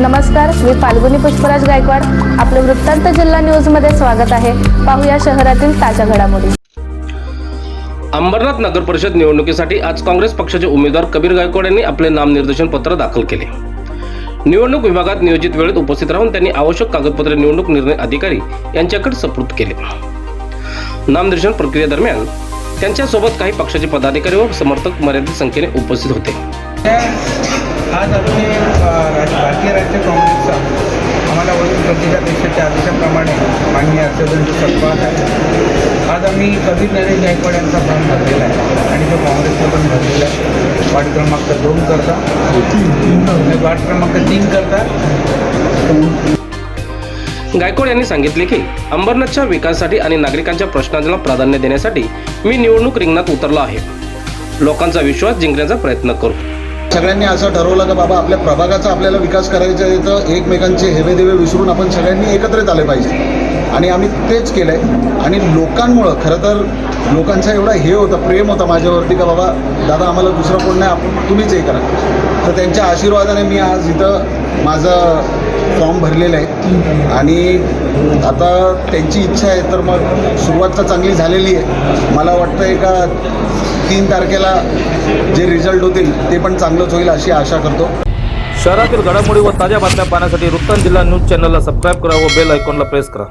नमस्कार मी फाल्गुनी पुष्पराज गायकवाड. आपलं वृत्तांत जिल्हा न्यूजमध्ये स्वागत आहे. पाहूया शहरातील ताज्या घडामोडी. अंबरनाथ नगर परिषद निवडणुकीसाठी आज काँग्रेस पक्षाचे उमेदवार कबीर गायकवाड यांनी आपले नामनिर्देशन पत्र दाखल केले. निवडणूक विभागात नियोजित वेळेत उपस्थित राहून त्यांनी आवश्यक कागदपत्रे निवडणूक निर्णय अधिकारी यांच्याकडे सुपूर्द केले. नामनिर्देशन प्रक्रियेदरम्यान त्यांच्यासोबत काही पक्षाचे पदाधिकारी व समर्थक मर्यादित संख्येने उपस्थित होते. आज आम्ही भारतीय राष्ट्रीय काँग्रेसचा आम्हाला वरिष्ठ देशाच्या आदेशाप्रमाणे माननीय हर्षवर्धनचं सत्पात आहे आज आम्ही कबीर नरेश गायकवाड यांचा फॉर्म भरलेला आहे आणि तो काँग्रेसचा पण भरलेला आहे. वार्ड क्रमांक दोन करता. वार्ड क्रमांक तीन करता. गायकवाड यांनी सांगितले की अंबरनाथच्या विकासासाठी आणि नागरिकांच्या प्रश्नांना प्राधान्य देण्यासाठी मी निवडणूक रिंगणात उतरलो आहे. लोकांचा विश्वास जिंकण्याचा प्रयत्न करू. सगळ्यांनी असं ठरवलं का बाबा आपल्या प्रभागाचा आपल्याला विकास करायचा आहे तर एकमेकांचे हेवेदेवे विसरून आपण सगळ्यांनी एकत्रित आले पाहिजे. आणि आम्ही तेच केलं आहे आणि लोकांमुळं खरं तर लोकांचा एवढा हे होता प्रेम होता माझ्यावरती का बाबा दादा आम्हाला दुसरं कोण नाही आपण तुम्हीच हे करा. तर त्यांच्या आशीर्वादाने मी आज इथं माझं फॉर्म भरलेलं आहे. आणि आता त्यांची इच्छा आहे तर मग सुरुवात तर चांगली झालेली आहे. मला वाटतं एका का तीन तारखेला जे रिझल्ट होतील ते पण चांगलंच होईल अशी आशा करतो. शहरातील घडामोडी व ताज्या बातम्या पाहण्यासाठी वृत्तांत जिल्हा न्यूज चॅनलला सबस्क्राईब करा व बेल आयकॉनला प्रेस करा.